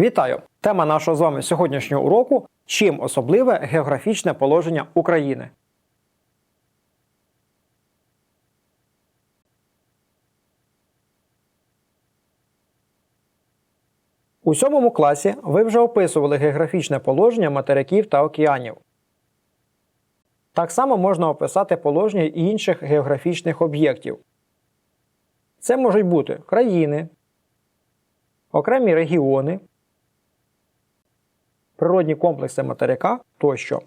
Вітаю! Тема нашого з вами сьогоднішнього уроку чим особливе географічне положення України. У сьомому класі ви вже описували географічне положення материків та океанів. Так само можна описати положення інших географічних об'єктів. Це можуть бути країни, окремі регіони, природні комплекси материка тощо.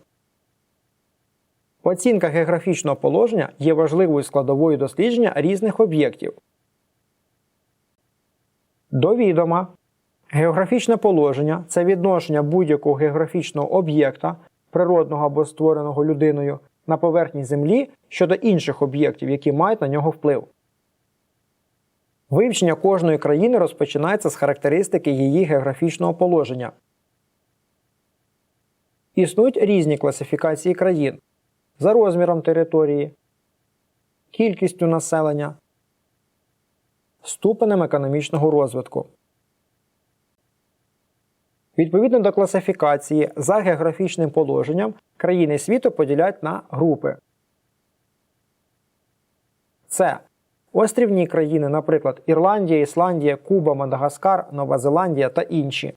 Оцінка географічного положення є важливою складовою дослідження різних об'єктів. До відома. Географічне положення це відношення будь-якого географічного об'єкта, природного або створеного людиною, на поверхні Землі щодо інших об'єктів, які мають на нього вплив. Вивчення кожної країни розпочинається з характеристики її географічного положення. Існують різні класифікації країн за розміром території, кількістю населення, ступенем економічного розвитку. Відповідно до класифікації за географічним положенням країни світу поділяють на групи. Це острівні країни, наприклад, Ірландія, Ісландія, Куба, Мадагаскар, Нова Зеландія та інші.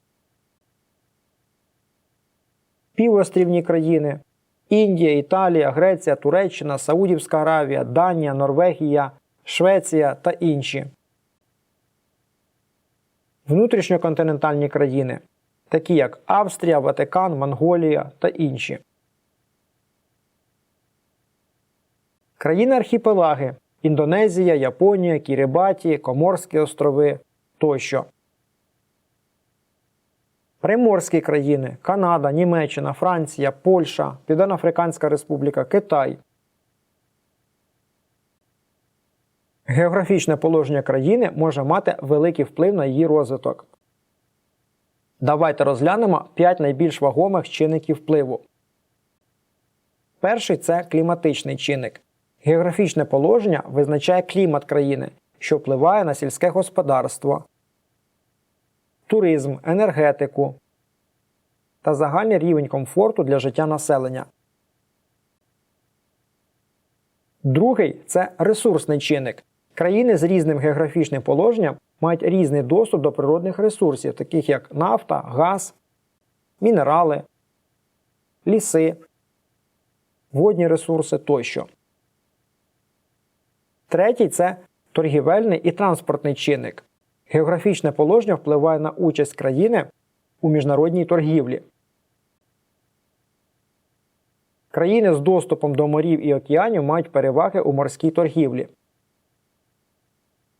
Півострівні країни Індія, Італія, Греція, Туреччина, Саудівська Аравія, Данія, Норвегія, Швеція та інші. Внутрішньоконтинентальні країни такі як Австрія, Ватикан, Монголія та інші. Країни архіпелаги Індонезія, Японія, Кірибаті, Коморські острови тощо. Приморські країни Канада, Німеччина, Франція, Польща, Південно-Африканська Республіка, Китай. Географічне положення країни може мати великий вплив на її розвиток. Давайте розглянемо 5 найбільш вагомих чинників впливу. Перший це кліматичний чинник. Географічне положення визначає клімат країни, що впливає на сільське господарство, туризм, енергетику та загальний рівень комфорту для життя населення. Другий це ресурсний чинник. Країни з різним географічним положенням мають різний доступ до природних ресурсів, таких як нафта, газ, мінерали, ліси, водні ресурси тощо. Третій це торгівельний і транспортний чинник. Географічне положення впливає на участь країни у міжнародній торгівлі. Країни з доступом до морів і океанів мають переваги у морській торгівлі.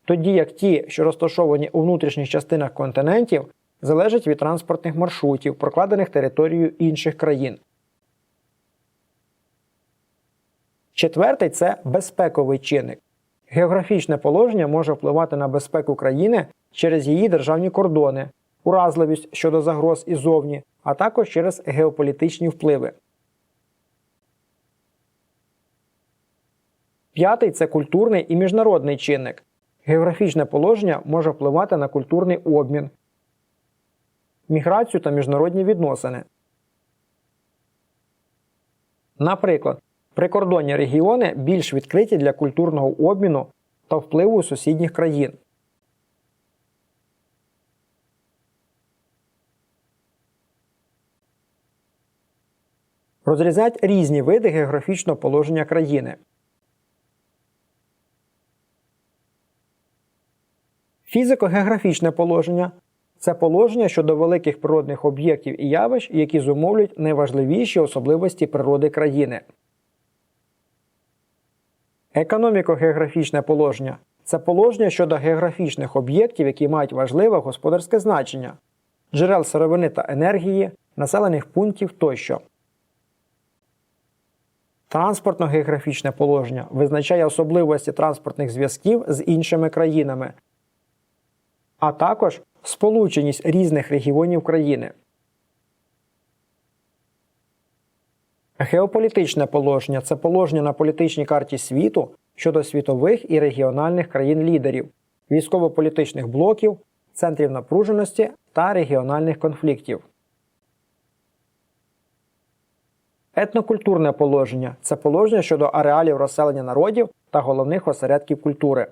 Тоді як ті, що розташовані у внутрішніх частинах континентів, залежать від транспортних маршрутів, прокладених територією інших країн. Четвертий це безпековий чинник. Географічне положення може впливати на безпеку країни через її державні кордони, уразливість щодо загроз іззовні, а також через геополітичні впливи. П'ятий це культурний і міжнародний чинник. Географічне положення може впливати на культурний обмін, міграцію та міжнародні відносини. Наприклад, прикордонні регіони більш відкриті для культурного обміну та впливу сусідніх країн. Розрізняють різні види географічного положення країни. Фізико-географічне положення це положення щодо великих природних об'єктів і явищ, які зумовлюють найважливіші особливості природи країни. Економіко-географічне положення це положення щодо географічних об'єктів, які мають важливе господарське значення, джерел сировини та енергії, населених пунктів тощо. Транспортно-географічне положення визначає особливості транспортних зв'язків з іншими країнами, а також сполученість різних регіонів країни. Геополітичне положення це положення на політичній карті світу щодо світових і регіональних країн-лідерів, військово-політичних блоків, центрів напруженості та регіональних конфліктів. Етнокультурне положення це положення щодо ареалів розселення народів та головних осередків культури.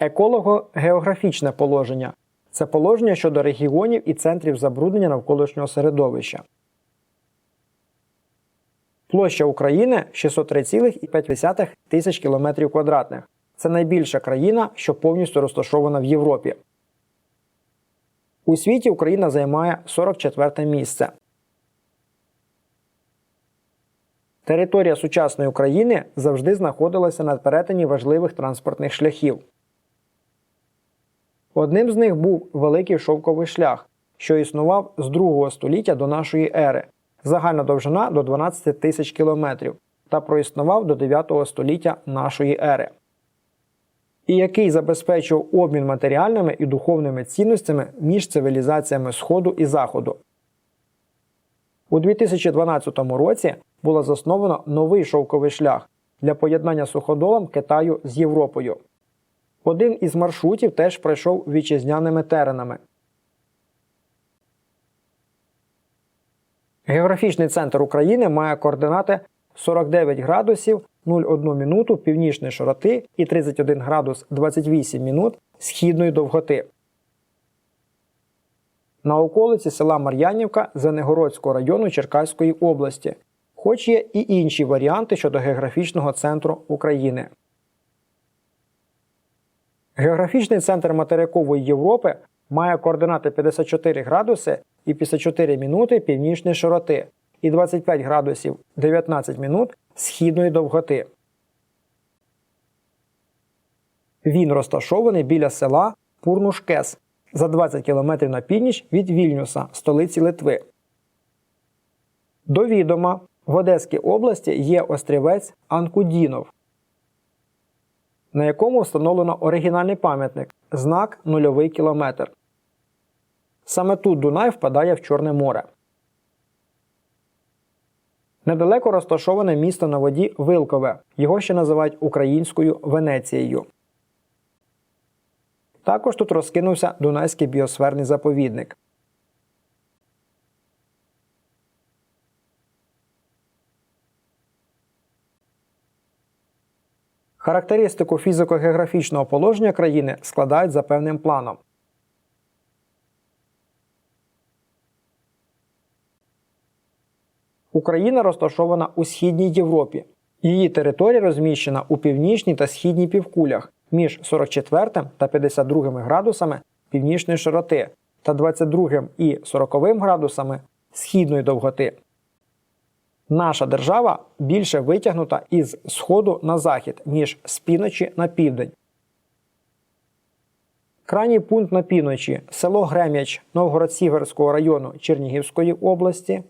Еколого-географічне положення це положення щодо регіонів і центрів забруднення навколишнього середовища. Площа України 603,5 тисяч км квадратних. Це найбільша країна, що повністю розташована в Європі. У світі Україна займає 44 місце. Територія сучасної України завжди знаходилася на перетині важливих транспортних шляхів. Одним з них був Великий Шовковий шлях, що існував з 2 століття до нашої ери, загальна довжина до 12 тисяч кілометрів та проіснував до 9 століття нашої ери, і який забезпечував обмін матеріальними і духовними цінностями між цивілізаціями Сходу і Заходу. У 2012 році було засновано новий шовковий шлях для поєднання суходолом Китаю з Європою. Один із маршрутів теж пройшов вітчизняними теренами. Географічний центр України має координати 49 градусів 01 минуту північної широти і 31 градус 28 минут східної довготи. На околиці села Мар'янівка Зенегородського району Черкаської області, хоч є і інші варіанти щодо географічного центру України. Географічний центр материкової Європи має координати 54 градуси і 54 минути північної широти і 25 градусів 19 минут східної довготи. Він розташований біля села Пурнушкес за 20 км на північ від Вільнюса, столиці Литви. До відома в Одеській області є острівець Анкудінов, на якому встановлено оригінальний пам'ятник знак нульовий кілометр. Саме тут Дунай впадає в Чорне море. Недалеко розташоване місто на воді Вилкове. Його ще називають українською Венецією. Також тут розкинувся Дунайський біосферний заповідник. Характеристику фізико-географічного положення країни складають за певним планом. Україна розташована у Східній Європі. Її територія розміщена у північній та східній півкулях між 44 та 52 градусами північної широти та 22 і 40 градусами східної довготи. Наша держава більше витягнута із сходу на захід, ніж з півночі на південь. Крайній пункт на півночі село Грем'яч Новгород-Сіверського району Чернігівської області.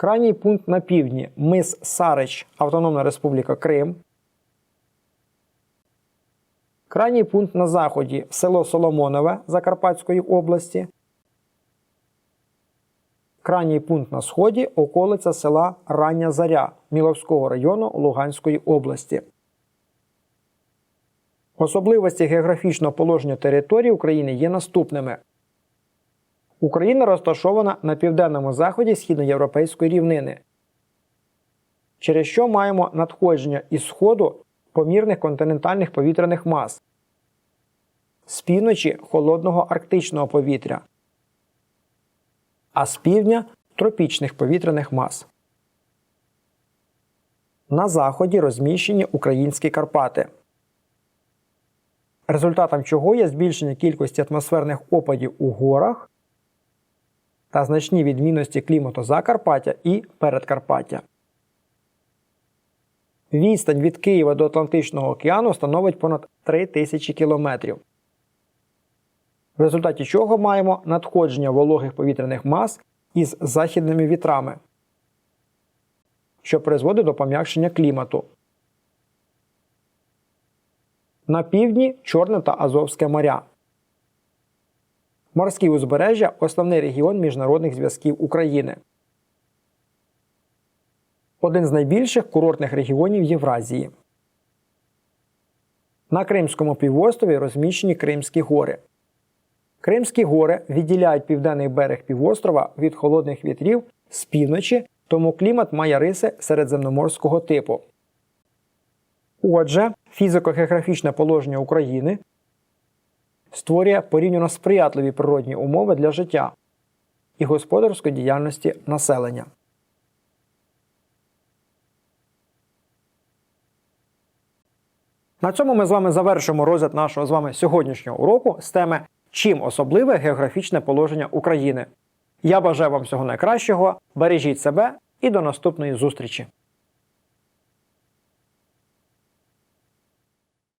Крайній пункт на півдні мис Сарич, Автономна Республіка Крим. Крайній пункт на заході село Соломонове Закарпатської області. Крайній пункт на сході околиця села Рання Заря Міловського району Луганської області. Особливості географічного положення території України є наступними. Україна розташована на південному заході східноєвропейської рівнини, через що маємо надходження із сходу помірних континентальних повітряних мас, з півночі холодного арктичного повітря, а з півдня тропічних повітряних мас. На заході розміщені українські Карпати, результатом чого є збільшення кількості атмосферних опадів у горах та значні відмінності клімату Закарпаття і Передкарпаття. Відстань від Києва до Атлантичного океану становить понад 3 тисячі кілометрів. В результаті чого маємо надходження вологих повітряних мас із західними вітрами, що призводить до пом'якшення клімату. На півдні Чорне та Азовське моря. Морські узбережжя основний регіон міжнародних зв'язків України. Один з найбільших курортних регіонів Євразії. На Кримському півострові розміщені Кримські гори. Кримські гори відділяють південний берег півострова від холодних вітрів з півночі, тому клімат має риси середземноморського типу. Отже, фізико-географічне положення України створює порівняно сприятливі природні умови для життя і господарської діяльності населення. На цьому ми з вами завершимо розгляд нашого з вами сьогоднішнього уроку з теми Чим особливе географічне положення України. Я бажаю вам всього найкращого, бережіть себе і до наступної зустрічі!